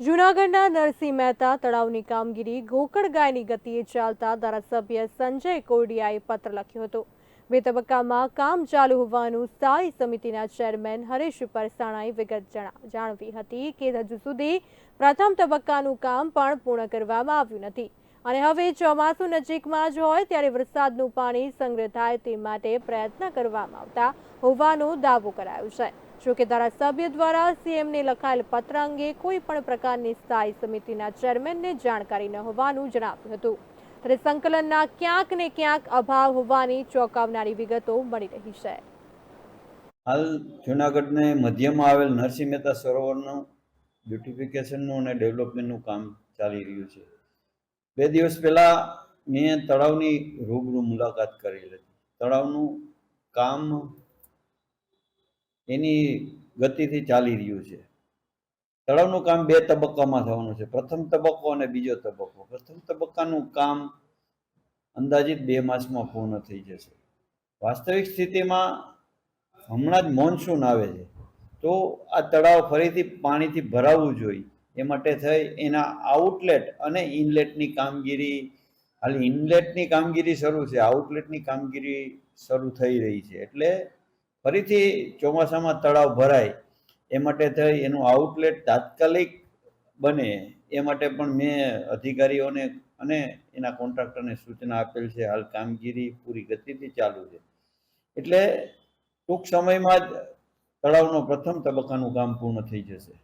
જૂનાગઢના નરસિંહ મહેતા તળાવની કામગીરી ગોકળ ગાયની ગતિએ ચાલતા ધારાસભ્ય સંજય કોડિયાએ પત્ર લખ્યો હતો. બે તબક્કામાં કામ ચાલુ હોવાનું સ્થાયી સમિતિના ચેરમેન હરેશ પરસાણાએ વિગત જણા- જાણવી હતી કે હજુ સુધી પ્રથમ તબક્કાનું કામ પણ પૂર્ણ કરવામાં આવ્યું નથી અને હવે ચોમાસું નજીકમાં જ હોય ત્યારે વરસાદનું પાણી સંગ્રહ થાય તે માટે પ્રયત્ન કરવામાં આવતા હોવાનો દાવો કરાયો છે. જોકે ધારાસભ્ય દ્વારા સીએમને લખાયેલ પત્ર અંગે કોઈ પણ પ્રકારની સ્થાયી સમિતિના ચેરમેનને જાણકારી ન હોવાનું જણાવ્યું હતું. ત્યારે સંકલનના ક્યાંક ને ક્યાંક અભાવ હોવાની ચોંકાવનારી વિગતો મળી રહી છે. હાલ જૂનાગઢને મધ્યમાં આવેલ નરસિંહ મહેતા સરોવરનું બ્યુટિફિકેશનનું અને ડેવલપમેન્ટનું કામ ચાલી રહ્યું છે. બે દિવસ પહેલાં મેં તળાવની રૂબરૂ મુલાકાત કરેલી હતી. તળાવનું કામ એની ગતિથી ચાલી રહ્યું છે. તળાવનું કામ બે તબક્કામાં થવાનું છે. પ્રથમ તબક્કો અને બીજો તબક્કો. પ્રથમ તબક્કાનું કામ અંદાજિત બે માસમાં પૂર્ણ થઈ જશે. વાસ્તવિક સ્થિતિમાં હમણાં જ મોન્સૂન આવે છે. તો આ તળાવ ફરીથી પાણીથી ભરાવવું જોઈએ. એ માટે થઈ એના આઉટલેટ અને ઇનલેટની કામગીરી. હાલ ઇનલેટની કામગીરી શરૂ છે. આઉટલેટની કામગીરી શરૂ થઈ રહી છે. એટલે ફરીથી ચોમાસામાં તળાવ ભરાય, એ માટે થઈ એનું આઉટલેટ તાત્કાલિક બને, એ માટે પણ મેં અધિકારીઓને અને એના કોન્ટ્રાક્ટરને સૂચના આપેલ છે, હાલ કામગીરી પૂરી ગતિથી ચાલુ છે. એટલે ટૂંક સમયમાં જ તળાવનો પ્રથમ તબક્કાનું કામ પૂર્ણ થઈ જશે.